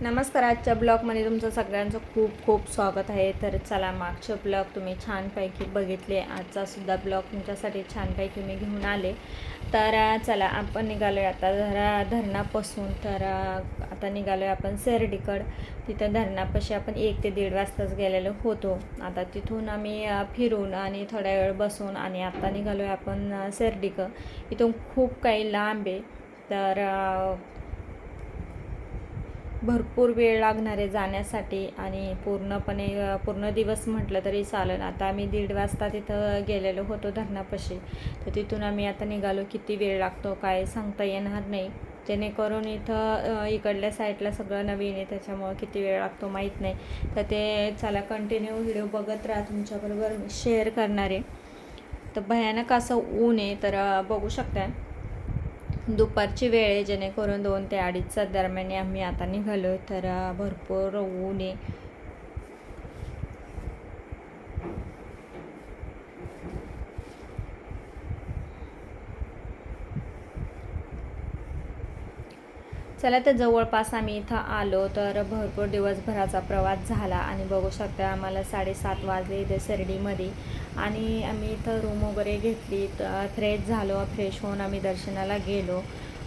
नमस्कार आजच्या ब्लॉगमध्ये तुमचं सगळ्यांचं खूप खूप स्वागत आहे. तर चला मागचे ब्लॉग तुम्ही छानपैकी बघितले. आजचा सुद्धा ब्लॉग तुमच्यासाठी छानपैकी मी घेऊन आले. तर चला आपण निघालो आहे आता धरा धरणापासून. तर आता निघालो आहे आपण सेरडीकड तिथं धरणापाशी आपण एक ते दीड वाजताच गेलेलो होतो. आता तिथून आम्ही फिरून आणि थोड्या वेळ बसून आणि आता निघालो आहे आपण अं, सेरडीकं इथून खूप काही लांब आहे. तर भरपूर वेळ लागणार आहे जाण्यासाठी आणि पूर्णपणे पूर्ण दिवस म्हटलं तरी चालेल. आता आम्ही दीड वाजता तिथं गेलेलो होतो धरणापाशी. तर तिथून आम्ही आता निघालो. किती वेळ लागतो काय सांगता येणार नाही. जेणेकरून इथं इकडल्या साईडला सगळं नवीन आहे. त्याच्यामुळं किती वेळ लागतो माहीत नाही. तर ते चला कंटिन्यू व्हिडिओ बघत राहा. तुमच्याबरोबर शेअर करणार. आहे तर भयानक असं ऊन आहे. तर बघू शकता दुपारची वेळ आहे जेणेकरून दोन ते अडीचच्या दरम्यान आम्ही आता निघालो तर भरपूर ऊन आहे. चला तर जवळपास आम्ही इथं आलो तर भरपूर दिवसभराचा प्रवास झाला आणि बघू शकता आम्हाला साडेसात वाजले इथे शिर्डीमध्ये. आणि आम्ही इथं रूम वगैरे घेतली फ्रेश झालो फ्रेश होऊन आम्ही दर्शनाला गेलो.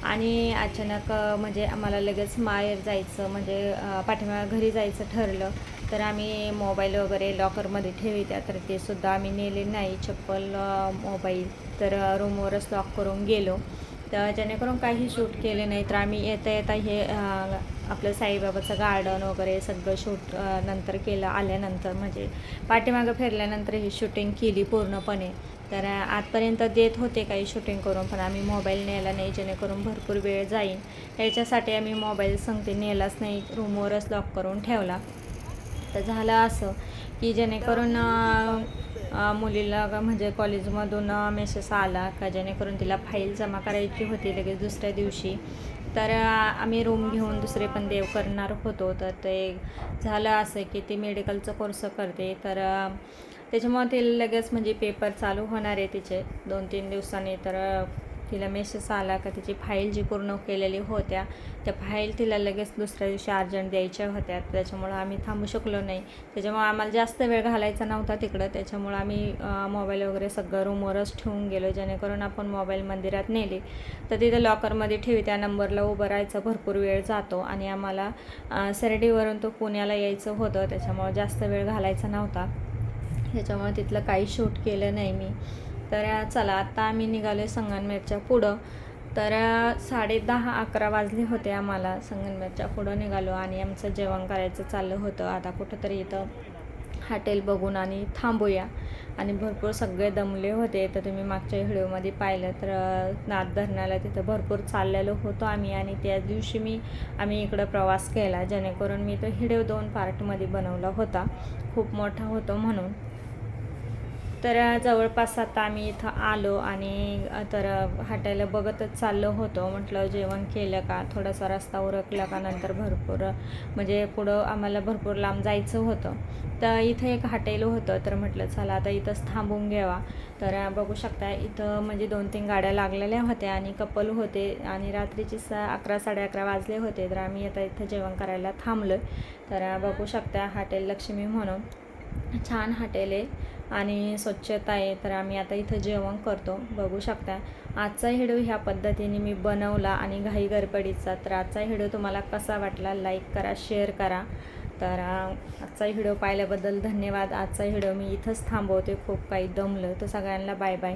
आणि अचानक म्हणजे आम्हाला लगेच माहेर जायचं म्हणजे पाठिंबा घरी जायचं ठरलं तर आम्ही मोबाईल वगैरे लॉकरमध्ये ठेवित्या तर ते सुद्धा आम्ही नेले नाही चप्पल मोबाईल तर रूमवरच लॉक करून गेलो. तर जेणेकरून काही शूट केले नाही तर आम्ही येता येता हे आपलं साईबाबाचं गार्डन वगैरे सगळं शूट नंतर केलं आल्यानंतर. म्हणजे पाठीमागं फिरल्यानंतर ही शूटिंग केली पूर्णपणे. तर आजपर्यंत देत होते काही शूटिंग करून पण आम्ही मोबाईल नेला नाही जेणेकरून भरपूर वेळ जाईल याच्यासाठी आम्ही मोबाईल सांगते नेलाच नाही रूमवरच लॉक करून ठेवला. तर झालं असं की जेणेकरून मुलीला म्हणजे कॉलेजमधून मेसेज आला का जेणेकरून तिला फाईल जमा करायची होती लगेच दुसऱ्या दिवशी. तर आम्ही रूम घेऊन दुसरे पण देव करणार होतो. तर ते झालं असं की ती मेडिकलचा कोर्स करते. तर त्याच्यामुळे ते लगेच म्हणजे पेपर चालू होणार आहे तिचे. दोन तीन दिवसांनी. तर तिला मेसेज आला का तिची फाईल जी पूर्ण केलेली होत्या त्या फाईल तिला लगेच दुसऱ्या दिवशी अर्जंट द्यायच्या होत्या. त्याच्यामुळं आम्ही थांबू शकलो नाही. त्याच्यामुळं आम्हाला जास्त वेळ घालायचा नव्हता तिकडं. त्याच्यामुळं आम्ही मोबाईल वगैरे सगळं रूमवरच ठेवून गेलो जेणेकरून आपण मोबाईल मंदिरात नेले. तर तिथं लॉकरमध्ये ठेवी त्या नंबरला उभं राहायचं भरपूर वेळ जातो आणि आम्हाला अ, सरडीवरून तो पुण्याला यायचं होतं. त्याच्यामुळं जास्त वेळ घालायचा नव्हता. त्याच्यामुळे तिथलं काही शूट केलं नाही मी. तर चला आता आम्ही निघालो संगनमेरच्या पुढं. तर साडे दहा अकरा वाजले होते आम्हाला संगनमेरच्या पुढं निघालो आणि आमचं जेवण करायचं चाललं होतं. आता कुठंतरी इथं हॉटेल बघून आणि थांबूया. आणि भरपूर सगळे दमले होते तर तुम्ही मागच्या व्हिडिओमध्ये पाहिलं. तर नाथ धरणाला तिथं भरपूर चाललेलो होतो आम्ही आणि त्या दिवशी मी आम्ही इकडं प्रवास केला. जेणेकरून मी तो व्हिडिओ दोन पार्टमध्ये बनवला होता. खूप मोठा होतो म्हणून. तर जवळपास आता आम्ही इथं आलो आणि तर हॉटेल बघतच चाललो होतो. म्हटलं जेवण केलं का? थोडासा रस्ता उरकला का? नंतर भरपूर म्हणजे पुढं आम्हाला भरपूर लांब जायचं होतं. तर इथं एक हॉटेल होतं. तर म्हटलं चला आता इथंच थांबून घ्यावा. तर बघू शकता इथं म्हणजे दोन तीन गाड्या लागलेल्या होत्या आणि कपल होते आणि रात्रीचे सा अकरा साडे अकरा वाजले होते. तर आम्ही आता इथं जेवण करायला थांबलो तर बघू शकता हॉटेल लक्ष्मी म्हणून. छान हॉटेल आहे आणि स्वच्छता आहे तर आम्ही आता इथं जेवण करतो. बघू शकता. आजचा व्हिडिओ ह्या पद्धतीने मी बनवला आणि घाई गडबडीचा तर आजचा व्हिडिओ तुम्हाला कसा वाटला लाईक करा शेअर करा. तर आजचा व्हिडिओ पाहिल्याबद्दल धन्यवाद. आजचा व्हिडिओ मी इथंच थांबवते. खूप काही दमलं. तर सगळ्यांना बाय बाय.